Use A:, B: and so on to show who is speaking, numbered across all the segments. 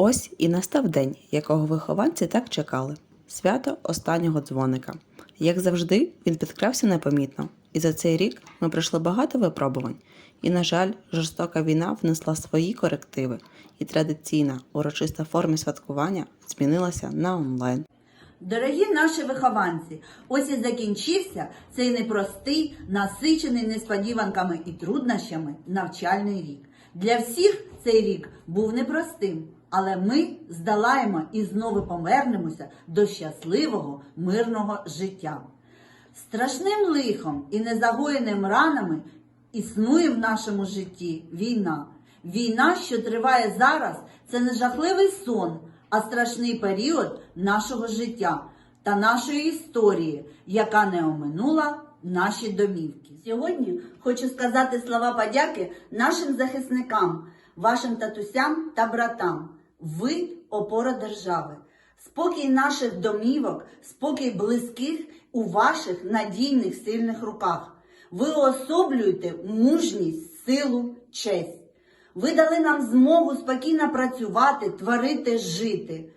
A: Ось і настав день, якого вихованці так чекали свято останнього дзвоника. Як завжди, він підкрався непомітно, і за цей рік ми пройшли багато випробувань. І, на жаль, жорстока війна внесла свої корективи, і традиційна урочиста форма святкування змінилася на онлайн.
B: Дорогі наші вихованці, ось і закінчився цей непростий, насичений несподіванками і труднощами навчальний рік. Для всіх цей рік був непростим, але ми здолаємо і знову повернемося до щасливого, мирного життя. Страшним лихом і незагоєним ранами існує в нашому житті війна. Війна, що триває зараз, це не жахливий сон, а страшний період нашого життя та нашої історії, яка не оминула наші домівки. Сьогодні хочу сказати слова подяки нашим захисникам, вашим татусям та братам. Ви опора держави. Спокій наших домівок, спокій близьких у ваших надійних сильних руках. Ви уособлюєте мужність, силу, честь. Ви дали нам змогу спокійно працювати, творити, жити.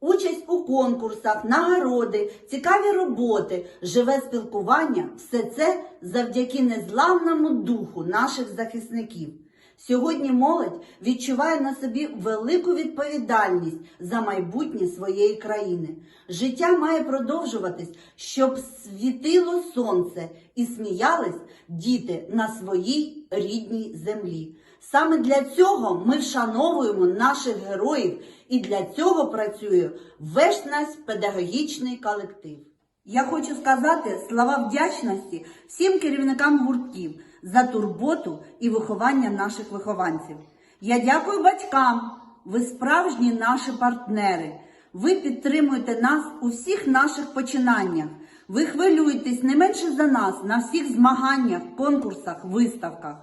B: Участь у конкурсах, нагороди, цікаві роботи, живе спілкування все це завдяки незламному духу наших захисників. Сьогодні молодь відчуває на собі велику відповідальність за майбутнє своєї країни. Життя має продовжуватись, щоб світило сонце і сміялись діти на своїй рідній землі. Саме для цього ми вшановуємо наших героїв і для цього працює весь наш педагогічний колектив. Я хочу сказати слова вдячності всім керівникам гуртків за турботу і виховання наших вихованців. Я дякую батькам, ви справжні наші партнери. Ви підтримуєте нас у всіх наших починаннях. Ви хвилюєтесь не менше за нас на всіх змаганнях, конкурсах, виставках.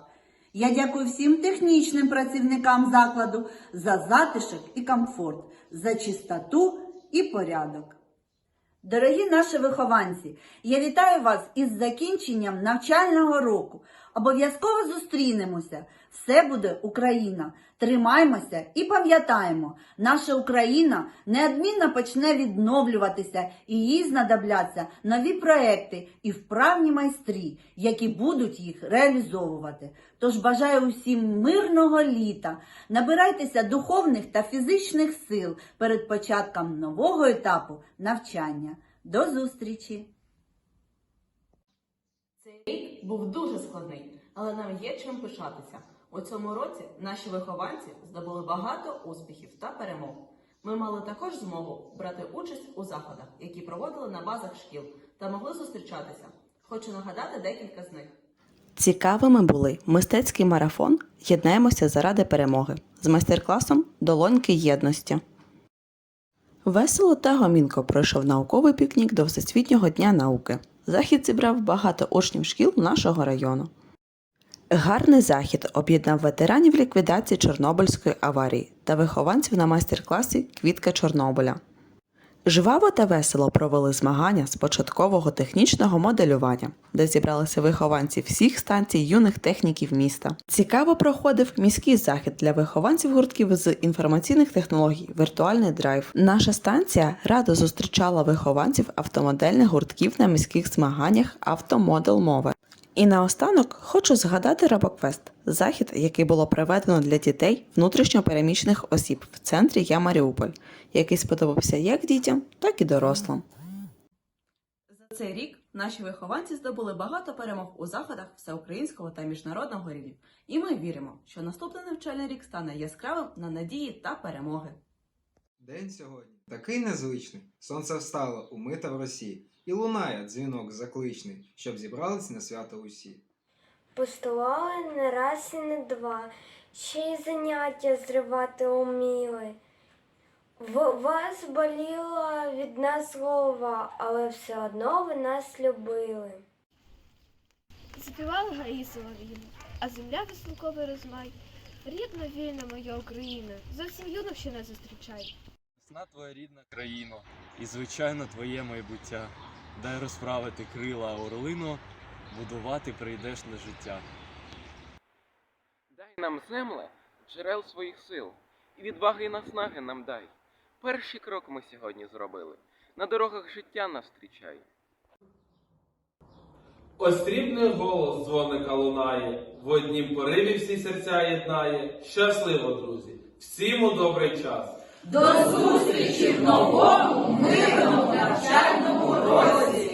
B: Я дякую всім технічним працівникам закладу за затишок і комфорт, за чистоту і порядок. Дорогі наші вихованці, я вітаю вас із закінченням навчального року. Обов'язково зустрінемося. Все буде Україна. Тримаймося і пам'ятаємо, наша Україна неодмінно почне відновлюватися і їй знадобляться нові проекти і вправні майстрі, які будуть їх реалізовувати. Тож бажаю усім мирного літа, набирайтеся духовних та фізичних сил перед початком нового етапу навчання. До зустрічі!
C: Цей рік був дуже складний, але нам є чим пишатися. У цьому році наші вихованці здобули багато успіхів та перемог. Ми мали також змогу брати участь у заходах, які проводили на базах шкіл, та могли зустрічатися. Хочу нагадати декілька з них.
A: Цікавими були мистецький марафон Єднаємося заради перемоги з майстер-класом Долоньки єдності. Весело та гомінко пройшов науковий пікнік до Всесвітнього дня науки. Захід зібрав багато учнів шкіл нашого району. Гарний захід об'єднав ветеранів ліквідації Чорнобильської аварії та вихованців на майстер-класі Квітка Чорнобиля. Жваво та весело провели змагання з початкового технічного моделювання, де зібралися вихованці всіх станцій юних техніків міста. Цікаво проходив міський захід для вихованців гуртків з інформаційних технологій Віртуальний драйв. Наша станція радо зустрічала вихованців автомодельних гуртків на міських змаганнях Автомодел мови. І наостанок хочу згадати Робоквест захід, який було проведено для дітей внутрішньопереміщених осіб в центрі Я Маріуполь, який сподобався як дітям, так і дорослим.
C: За цей рік наші вихованці здобули багато перемог у заходах всеукраїнського та міжнародного рівня. І ми віримо, що наступний навчальний рік стане яскравим на надії та перемоги.
D: День сьогодні такий незвичний. Сонце встало, умите в росі, і лунає дзвінок закличний, щоб зібрались на свято усі.
E: Постували не раз і не два, ще й заняття зривати уміли. В вас боліла від нас голова, але все одно ви нас любили.
F: Заспівали гаї солов'їни, а земля веселковий розмай. Рідна вільна моя Україна, зовсім юно ще не зустрічай.
G: Весна твоя рідна країно, і звичайно твоє майбуття. Дай розправити крила орлино, будувати прийдеш на життя.
H: Дай нам земле джерел своїх сил, і відваги і наснаги нам дай. Перший крок ми сьогодні зробили. На дорогах життя нас зустрічай.
I: Ось срібний голос дзвоника лунає, в однім пориві всі серця єднає. Щасливо, друзі! Всім у добрий час!
B: До зустрічі в новому мирному навчальному році!